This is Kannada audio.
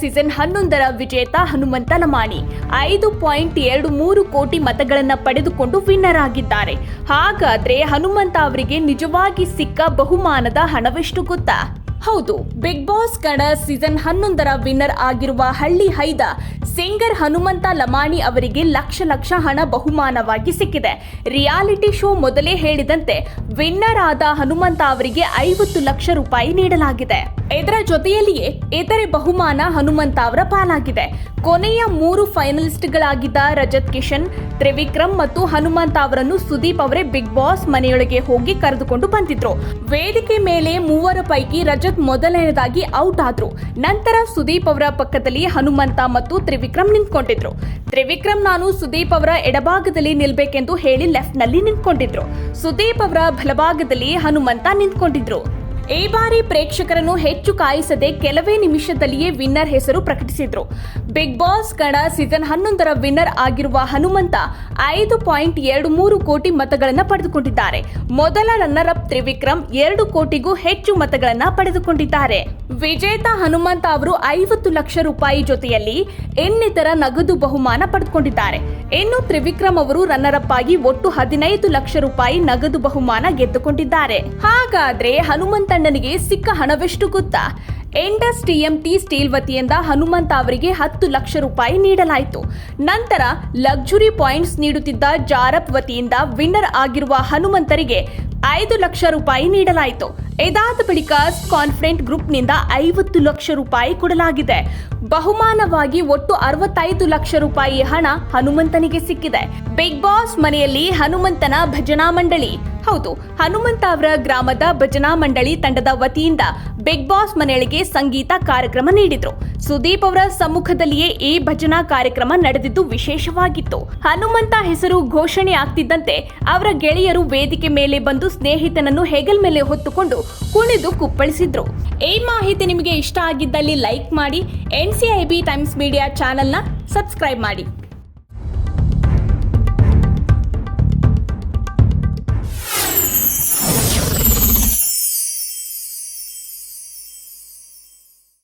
ಸೀಸನ್ ಹನ್ನೊಂದರ ವಿಜೇತ ಹನುಮಂತ ಲಮಾಣಿ. ಐದು ಪಾಯಿಂಟ್ ಎರಡು ಮೂರು ಕೋಟಿ ಮತಗಳನ್ನು ಪಡೆದುಕೊಂಡು ವಿನ್ನರ್ ಆಗಿದ್ದಾರೆ. ಹಾಗಾದ್ರೆ ಹನುಮಂತ ಅವರಿಗೆ ನಿಜವಾಗಿ ಸಿಕ್ಕ ಬಹುಮಾನದ ಹಣವೆಷ್ಟು ಗೊತ್ತಾ? ಹೌದು ಬಿಗ್ ಬಾಸ್ ಕನ್ನಡ ಸೀಸನ್ ಹನ್ನೊಂದರ ವಿನ್ನರ್ ಆಗಿರುವ ಹಳ್ಳಿ ಹೈದ ಸಿಂಗರ್ ಹನುಮಂತ ಲಮಾಣಿ ಅವರಿಗೆ ಲಕ್ಷ ಲಕ್ಷ ಹಣ ಬಹುಮಾನವಾಗಿ ಸಿಕ್ಕಿದೆ. ರಿಯಾಲಿಟಿ ಶೋ ಮೊದಲೇ ಹೇಳಿದಂತೆ ವಿನ್ನರ್ ಆದ ಹನುಮಂತ ಅವರಿಗೆ ಐವತ್ತು ಲಕ್ಷ ರೂಪಾಯಿ ನೀಡಲಾಗಿದೆ. ಇದರ ಜೊತೆಯಲ್ಲಿಯೇ ಇತರೆ ಬಹುಮಾನ ಹನುಮಂತ ಅವರ ಪಾಲಾಗಿದೆ. ಕೊನೆಯ ಮೂರು ಫೈನಲಿಸ್ಟ್ಗಳಾಗಿದ್ದ ರಜತ್ ಕಿಶನ್, ತ್ರಿವಿಕ್ರಮ್ ಮತ್ತು ಹನುಮಂತ ಅವರನ್ನು ಸುದೀಪ್ ಅವರೇ ಬಿಗ್ ಬಾಸ್ ಮನೆಯೊಳಗೆ ಹೋಗಿ ಕರೆದುಕೊಂಡು ಬಂದಿದ್ರು. ವೇದಿಕೆ ಮೇಲೆ ಮೂವರ ಪೈಕಿ ರಜತ್ ಮೊದಲನೆಯದಾಗಿ ಔಟ್ ಆದ್ರು. ನಂತರ ಸುದೀಪ್ ಅವರ ಪಕ್ಕದಲ್ಲಿ ಹನುಮಂತ ಮತ್ತು ತ್ರಿವಿಕ್ರಮ್ ನಿಂತ್ಕೊಂಡಿದ್ರು. ತ್ರಿವಿಕ್ರಮ್ ನಾನು ಸುದೀಪ್ ಅವರ ಎಡಭಾಗದಲ್ಲಿ ನಿಲ್ಬೇಕೆಂದು ಹೇಳಿ ಲೆಫ್ಟ್ನಲ್ಲಿ ನಿಂತ್ಕೊಂಡಿದ್ರು. ಸುದೀಪ್ ಅವರ ಬಲಭಾಗದಲ್ಲಿ ಹನುಮಂತ ನಿಂತ್ಕೊಂಡಿದ್ರು. ಈ ಬಾರಿ ಪ್ರೇಕ್ಷಕರನ್ನು ಹೆಚ್ಚು ಕಾಯಿಸದೆ ಕೆಲವೇ ನಿಮಿಷದಲ್ಲಿಯೇ ವಿನ್ನರ್ ಹೆಸರು ಪ್ರಕಟಿಸಿದ್ರು. ಬಿಗ್ ಬಾಸ್ ಕನ್ನಡ ಸೀಸನ್ ಹನ್ನೊಂದರ ವಿನ್ನರ್ ಆಗಿರುವ ಹನುಮಂತ ಐದು ಪಾಯಿಂಟ್ ಎರಡು ಮೂರು ಕೋಟಿ ಮತಗಳನ್ನು ಪಡೆದುಕೊಂಡಿದ್ದಾರೆ. ಮೊದಲ ರನ್ನರ್ ಅಪ್ ತ್ರಿವಿಕ್ರಮ್ ಎರಡು ಕೋಟಿಗೂ ಹೆಚ್ಚು ಮತಗಳನ್ನು ಪಡೆದುಕೊಂಡಿದ್ದಾರೆ. ವಿಜೇತ ಹನುಮಂತ ಅವರು ಐವತ್ತು ಲಕ್ಷ ರೂಪಾಯಿ ಜೊತೆಯಲ್ಲಿ ಇನ್ನಿತರ ನಗದು ಬಹುಮಾನ ಪಡೆದುಕೊಂಡಿದ್ದಾರೆ. ಇನ್ನು ತ್ರಿವಿಕ್ರಮ್ ಅವರು ರನ್ನರ್ ಅಪ್ ಆಗಿ ಒಟ್ಟು ಹದಿನೈದು ಲಕ್ಷ ರೂಪಾಯಿ ನಗದು ಬಹುಮಾನ ಗೆದ್ದುಕೊಂಡಿದ್ದಾರೆ. ಹಾಗಾದ್ರೆ ಹನುಮಂತಣ್ಣನಿಗೆ ಸಿಕ್ಕ ಹಣವೆಷ್ಟು ಗೊತ್ತಾ? ಎಂಡಸ್ ಟಿಎಂಟಿ ಸ್ಟೀಲ್ ವತಿಯಿಂದ ಹನುಮಂತ ಅವರಿಗೆ ಹತ್ತು ಲಕ್ಷ ರೂಪಾಯಿ ನೀಡಲಾಯಿತು. ನಂತರ ಲಕ್ಸುರಿ ಪಾಯಿಂಟ್ಸ್ ನೀಡುತ್ತಿದ್ದ ಜಾರಪ್ ವತಿಯಿಂದ ವಿನ್ನರ್ ಆಗಿರುವ ಹನುಮಂತರಿಗೆ ಐದು ಲಕ್ಷ ರೂಪಾಯಿ ನೀಡಲಾಯಿತು. ಇದಾದ ಬಳಿಕ ಕಾನ್ಫಿಡೆಂಟ್ ಗ್ರೂಪ್ನಿಂದ ಐವತ್ತು ಲಕ್ಷ ರೂಪಾಯಿ ಕೊಡಲಾಗಿದೆ. ಬಹುಮಾನವಾಗಿ ಒಟ್ಟು ಅರವತ್ತೈದು ಲಕ್ಷ ರೂಪಾಯಿ ಹಣ ಹನುಮಂತನಿಗೆ ಸಿಕ್ಕಿದೆ. ಬಿಗ್ ಬಾಸ್ ಮನೆಯಲ್ಲಿ ಹನುಮಂತನ ಭಜನಾ ಮಂಡಳಿ. ಹೌದು, ಹನುಮಂತ ಅವರ ಗ್ರಾಮದ ಭಜನಾ ಮಂಡಳಿ ತಂಡದ ವತಿಯಿಂದ ಬಿಗ್ ಬಾಸ್ ಮನೆಯೊಳಗೆ ಸಂಗೀತ ಕಾರ್ಯಕ್ರಮ ನೀಡಿದ್ರು. ಸುದೀಪ್ ಅವರ ಸಮ್ಮುಖದಲ್ಲಿಯೇ ಈ ಭಜನಾ ಕಾರ್ಯಕ್ರಮ ನಡೆದಿದ್ದು ವಿಶೇಷವಾಗಿತ್ತು. ಹನುಮಂತ ಹೆಸರು ಘೋಷಣೆ ಆಗ್ತಿದ್ದಂತೆ ಅವರ ಗೆಳೆಯರು ವೇದಿಕೆ ಮೇಲೆ ಬಂದು ಸ್ನೇಹಿತನನ್ನು ಹೆಗಲ್ ಮೇಲೆ ಹೊತ್ತುಕೊಂಡು ಕುಣಿದು ಕುಪ್ಪಳಿಸಿದ್ರು. ಈ ಮಾಹಿತಿ ನಿಮಗೆ ಇಷ್ಟ ಆಗಿದ್ದಲ್ಲಿ ಲೈಕ್ ಮಾಡಿ, N C I B times media ಚಾನೆಲ್ನ ಸಬ್ಸ್ಕ್ರೈಬ್ ಮಾಡಿ.